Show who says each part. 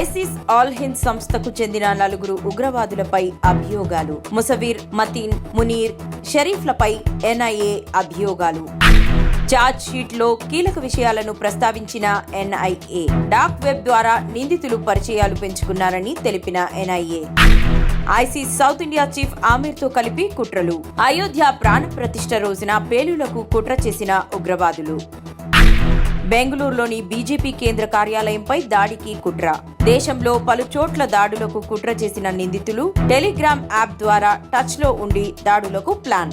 Speaker 1: ISIS all Hind సంస్థకు చెందిన నలుగురు ఉగ్రవాదులపై అభియోగాలు. ముసవీర్ మతీన్ మునీర్ షరీఫ్లపై ఎన్ఐఏ అభియోగాలు. ఛార్జ్ షీట్లో కీలక విషయాలను ప్రస్తావించిన ఎన్ఐఏ డాక్ వెబ్ ద్వారా నిందితులు పరిచయాలు పెంచుకున్నారని తెలిపిన ఎన్ఐఏ. ఐసీ సౌత్ ఇండియా చీఫ్ ఆమీర్తో కలిపి కుట్రలు. అయోధ్య ప్రాణ ప్రతిష్ఠ రోజున పేలులకు కుట్ర చేసిన ఉగ్రవాదులు. బెంగళూరులోని బీజేపీ కేంద్ర కార్యాలయంపై దాడికి కుట్ర. దేశంలో పలు చోట్ల దాడులకు కుట్ర చేసిన నిందితులు టెలిగ్రామ్ యాప్ ద్వారా టచ్లో ఉండి దాడులకు ప్లాన్.